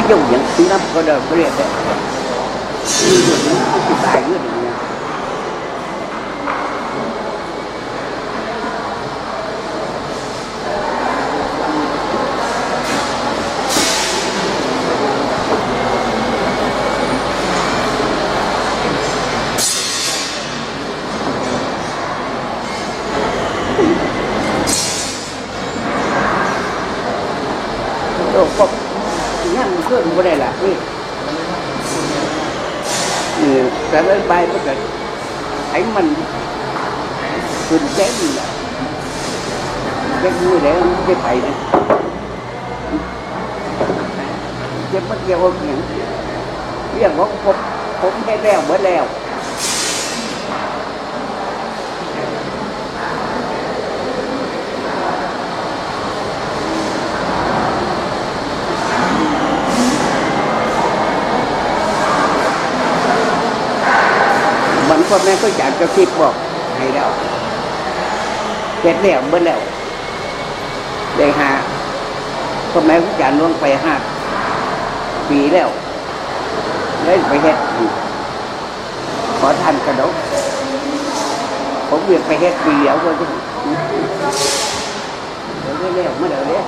ไม่ยุ่งอย่างที่นับก็ได้เรียกได้ พื่อนไม่ได้ละนี่นี่แต่เล่นไปก็เกิดไอ้มันขึ้นแจ้งนี่แหละแจ้งมือแล้วมันไม่ไปนะเจ็บมันเกี่ยวกับอย่างเรื่องของผมผมให้แล้วเมื่อแล้ว พ่อแม่ก็อยากจะคิดบอกให้แล้วเสร็จแล้วเมื่อแล้วได้หาพ่อแม่ก็จารล่วงไปห้าปีแล้วเลยไปเฮ็ดขอทานกระดกผมเวียนไปเฮ็ดปีเดียวก็ได้แล้วเมื่อเดี๋ยวเนี้ย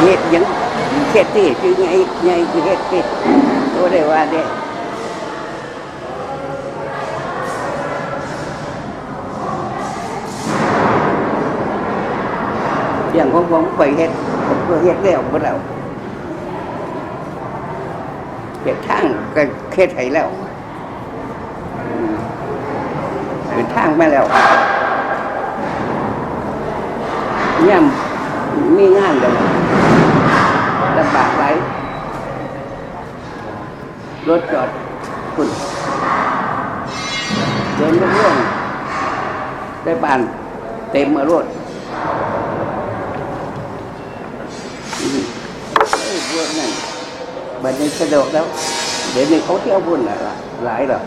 เฮ็ดยังเฮ็ดที่คือไงไงเฮ็ดที่โอ้ได้ว่าเด้อย่างของผมไปเฮ็ดผมก็เฮ็ดแล้วบ่แล้วเฮ็ดทางก็เฮ็ดให้แล้วเป็นทางมาแล้วเนี่ยมีงานเดี๋ยว ลำบากไรรถจอดคุณเดินเรื่องได้บานเต็มมารถอืมเอ้ยพวกนั้นบัดนี้สะดวกแล้ว เดี๋ยวนี้เขาเที่ยวบุญหลายหลายหรอก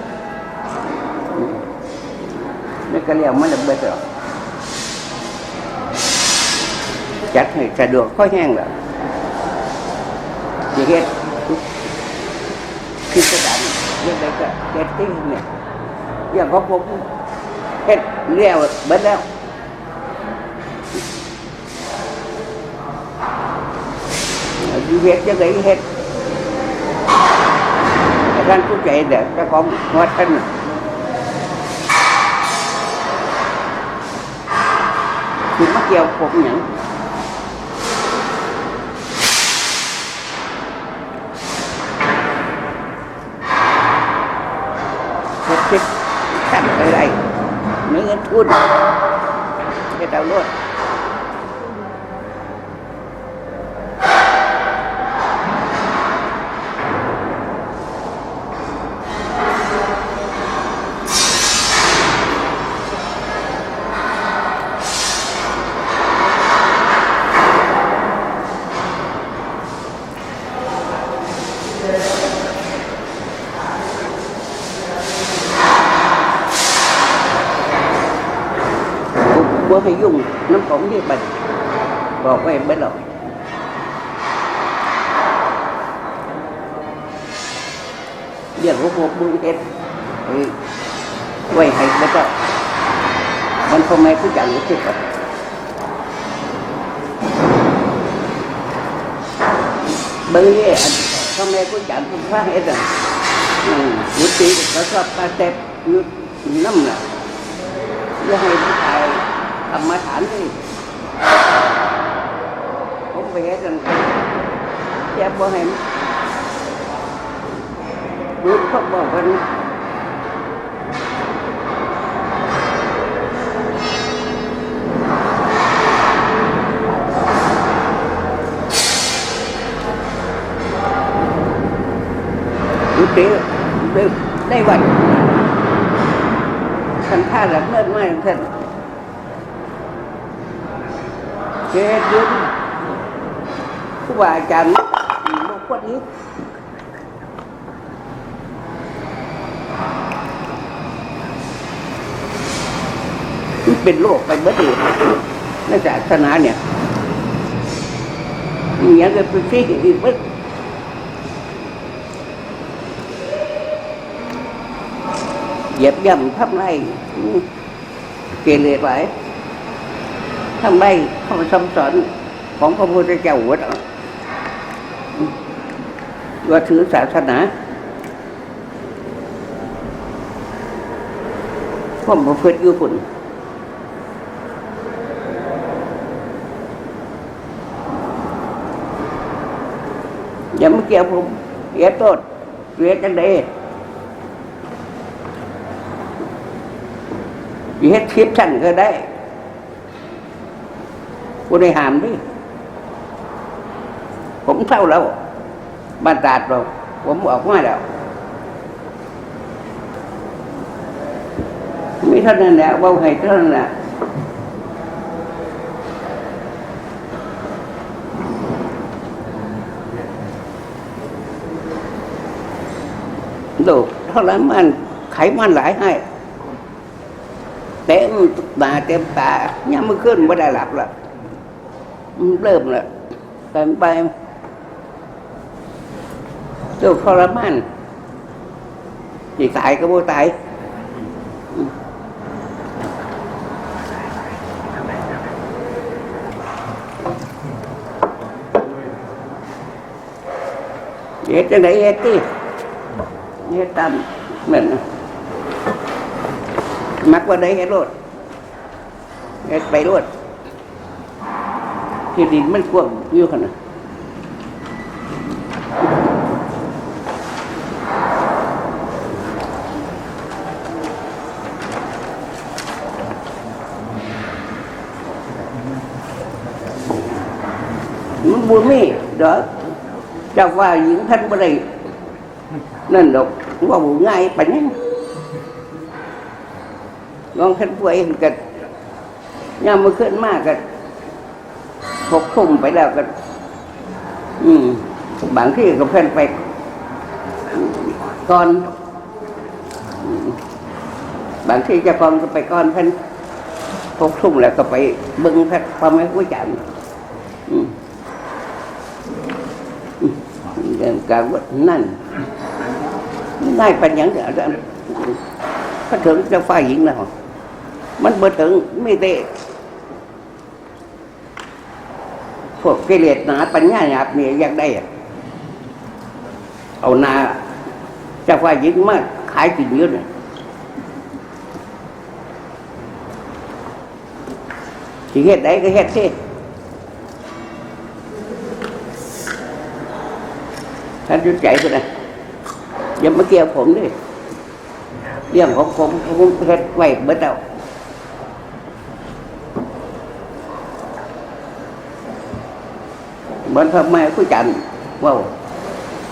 อืมไม่ก็เรียกมันระเบิดหรอกจัดให้สะดวกก็แห้งแล้วอย่างเงี้ยพิสดารเรื่องอะไรก็เฮ็ดติ้งเนี่ยอย่างของผมเฮ็ดเลี้ยวเบิดแล้วอยู่เฮ็ดยังไงเฮ็ดอาจารย์ผู้ใจเด็กเจ้าของวัดท่านน่ะคือมาเกี่ยวผมอย่าง เนื้อทุนให้เราลด ให้ยุ่งน้ำของที่บัดบอกไว้ไม่หรอกเรื่องของพวกมึงเอ็ดไอ้ไว้ให้แล้วก็มันทำไมทุกอย่างรู้สึกแบบเบอร์เนี่อันทำไมทุกอย่างทุกครั้งเอ็ดอะอืมวุฒิก็ชอบกระเต็บยุดน้ำหนักจะให้ผู้ชายทำมาให้ ดูเขาบอกกันดูตีได้ได้วัน ท่านท่าหลัก เลิศมากท่านเฮ็ดยืนครูบาอาจารย์บกคนนี้เป็นโรคไปเบิดเลยในศาสนาเนี่ยมีอย่างก็เป็นที่อีกเบิดเหยียบย่ำทำไรเกเรไป ทำไรคำสำสอนของพระพุทธเจ้าวัดว่าถือศาสนาผมประพฤติอยู่คุณอย่ามาเกี่ยวผมเสียโทษเสียจังไดเฮ็ดคลิปสั้นก็ได้ กูได้หามดิผมเท่าแล้วบ้านตาดเราผมออกมาแล้วมีเท่านั้นแหละเว่าให้เท่านั้นแหละดูเท่านั้นมันไขมันหลายให้เต็มตาเต็มตายังไม่ขึ้นไม่ได้หลับละมัน เริ่มละเต็มไปเจ้าทรมานจีตายก็บ่ตายเฮ็ดจังไดเฮ็ดติเฮ็ดตามเหมือนมักว่าได้เฮ็ดโลดเฮ็ดไปโลด ที่ดินมันกว้างอยู่ขนาดมันบุญมีเด้อเจ้าว่าหญิงท่านบ่ได้นั่นดอกว่าบุง่ายปานนี้ลองท่านป่วยกันยามมาขึ้นมากกัน หกทุ่มไปแล้วกันอืม บางที่ก็เพื่อนไปก่อนอบางที่จะกองก็ไปก่อนเพื่อนหกทุ่มแล้วก็ไปเบึงเพื่อนความไม่รู้จักอืมอืมเรื่องการว่านั่นง่ายเป็นอย่างเดียวพระถึงจะฝ่ายหญิงแล้วมันบ่ถึงไม่ได้ พวกกิเลสหนาปัญญาหยาบนี่อยากได้ เอานาจะว่ายิงมากขายกินเยอะเลยสิเฮ็ดได้ก็เฮ็ดสิท่านจุดใจก็ได้อย่ามาเกี่ยวผมด้วยเรื่องของผมผมเฮ็ดไว้เบิดแล้ว เหมือนพ่อแม่คุยกันว่า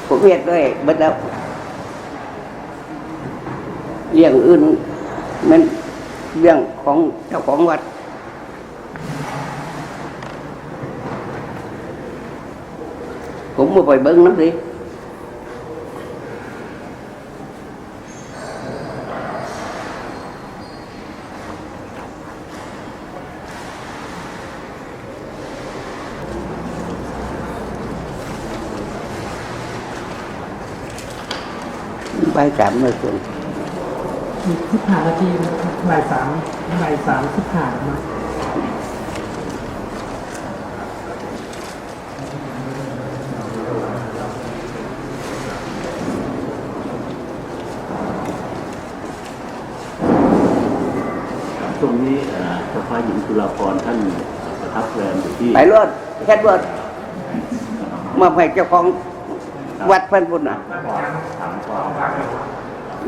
ผมเวียดด้วยเบิดแล้วเรื่องอื่นมันเรื่องของเจ้าของวัด cũng một vài bưng lắm đi bay chạm nơi trường อีกสิบห้านาทีบ่ายสามบ่ายสามสิบห้ามาตรงนี้เอ่อเจ้าฟ้าหญิงจุฬาภรณ์ท่านประทับแรมอยู่ที่ไปรถแค่รถมาให้เจ้าของ วัดเพิ่นพุ่นน่ะ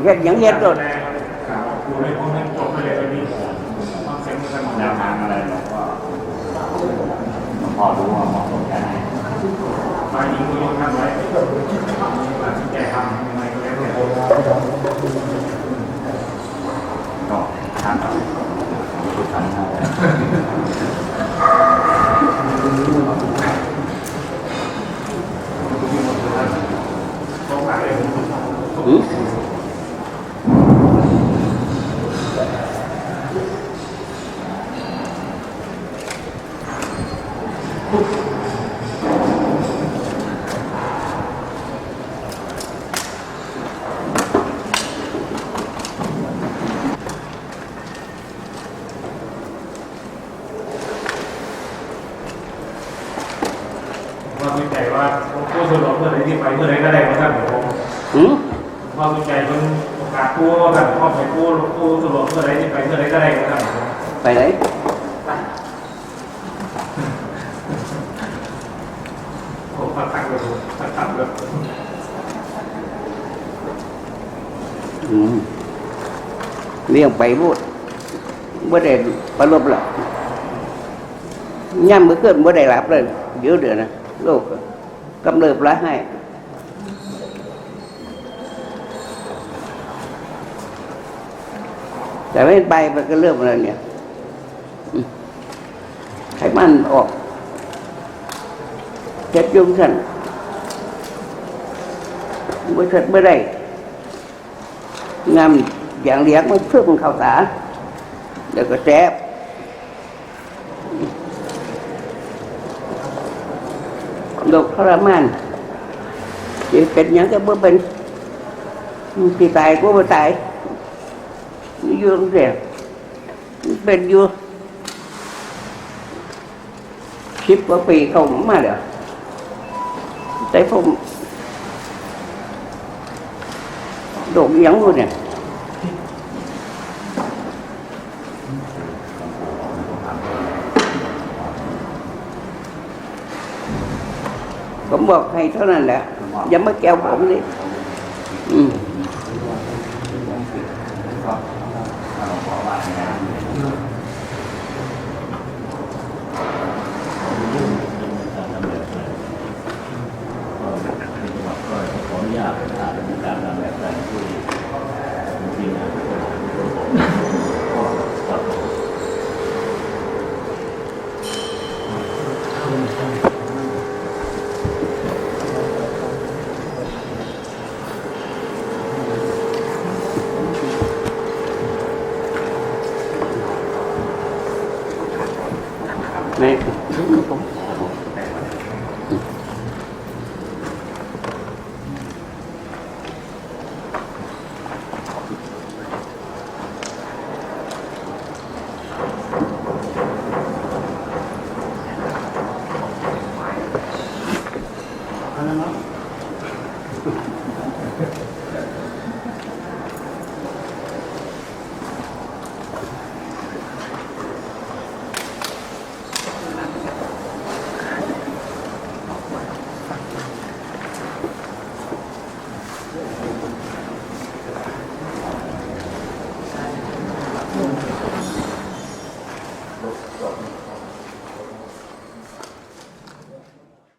เฮ็ดหยังเฮ็ดรถแนวทางอะไรเราก็พอรู้ว่าเหมาะสมแค่ไหนมายิงมือทำไว้แกทำยังไงก็แล้วแต่ก็ทางกับผู้ทำงา ใจว่าผู้สรุปเมื่อไรที่ไปเมื่อไรก็ได้มาท่านผมหืมความสนใจคนโอกาสผู้ท่านพ่อไปผู้ผู้สรุปเมื่อไรที่ไปเมื่อไรก็ได้มาท่านผมไปไหนผมตัดตัดเลยตัดตัดเลยเลี้ยงไปพูดบ่ได้ประลบหรอกย่ำมือขึ้นบ่ได้หลับเลยเดี๋ยวเดือนนะ โรคกำเริบร้ายให้แต่ไม่ไปมันก็เริ่มแล้วเนี่ยไขมันออกเจ็ดยุ่งสั่นบ่เสร็จเมื่อได้งามอย่างเลี้ยงมันเพื่อมันเข้าตาเดี๋ยวก็แจ๊บ โรคทรมานจะเป็นหยังก็บ่เป็นที่ตายก็บ่ตายอยู่โรงเรียเป็นอยู่สิบกว่าปีเขามาแล้วแต่ผมโดดยังอยู่เนี่ย ผมบอกให้เท่านั้นแหละ อย่ามาแก้วผมเลยอืม ขออนุญาตอาจจะมีการนำแบบแต่งที่ที่นะก็ นี่